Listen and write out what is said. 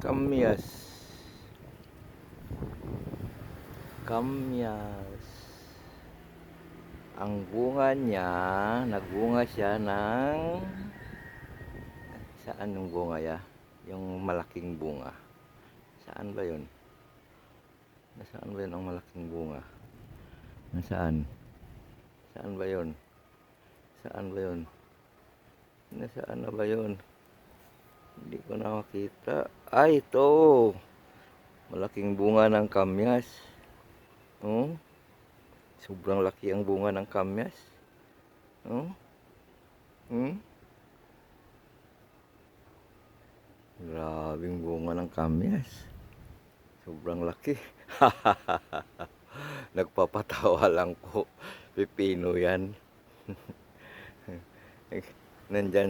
Kamyas. Kamyas. Ang bunga niya, nagbunga siya ng saan yung bunga ya? Yung malaking bunga. Saan ba 'yun? Nasaan ba 'yun ang malaking bunga? Nasaan? Saan ba 'yun? Saan ba 'yun? Nasaan na ba 'yun? Hindi ko na makita. Ay, ito. Malaking bunga ng kamyas. Oh. Sobrang laki ang bunga ng kamyas. Oh. Hmm? Grabing bunga ng kamyas. Sobrang laki. Nagpapatawa lang po. Pipino yan. Nandyan